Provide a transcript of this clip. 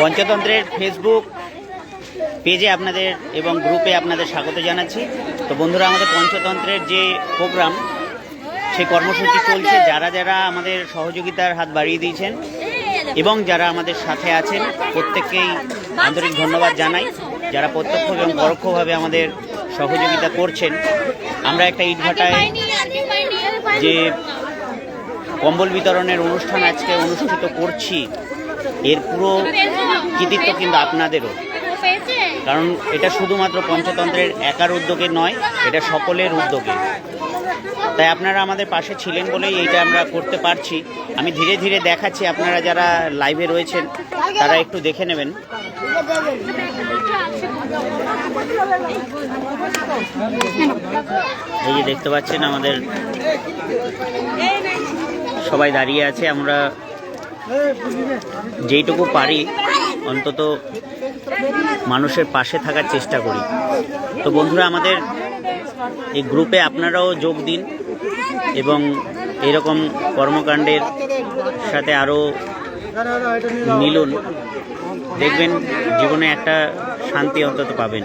পঞ্চতন্ত্রের Facebook পেজে আপনাদের এবং গ্রুপে আপনাদের স্বাগত জানাচ্ছি। তো বন্ধুরা, আমাদের পঞ্চতন্ত্রের যে প্রোগ্রাম সেই কর্মসূচি চলছে। যারা যারা আমাদের সহযোগিতার হাত বাড়িয়ে দিয়েছেন এবং যারা আমাদের সাথে আছেন, প্রত্যেককেই আন্তরিক ধন্যবাদ জানাই। যারা প্রত্যক্ষ এবং পরোক্ষভাবে আমাদের সহযোগিতা করছেন, আমরা একটা ইটভাটায় যে কম্বল বিতরণের অনুষ্ঠান আজকে অনুষ্ঠিত করছি এর পুরো কৃতিত্ব কিন্তু আপনাদেরও। কারণ এটা শুধুমাত্র পঞ্চতন্ত্রের একার উদ্যোগে নয়, এটা সকলের উদ্যোগে। তাই আপনারা আমাদের পাশে ছিলেন বলেই এইটা আমরা করতে পারছি। আমি ধীরে ধীরে দেখাচ্ছি, আপনারা যারা লাইভে রয়েছেন, তারা একটু দেখে নেবেন। এই যে দেখতে পাচ্ছেন আমাদের সবাই দাঁড়িয়ে আছে, আমরা যেইটুকু পারি, অন্তত মানুষের পাশে থাকার চেষ্টা করি। তো বন্ধুরা, আমাদের এই গ্রুপে আপনারাও যোগ দিন এবং এরকম কর্মকাণ্ডের সাথে আরও মিলুন। দেখবেন জীবনে একটা শান্তি অন্তত পাবেন।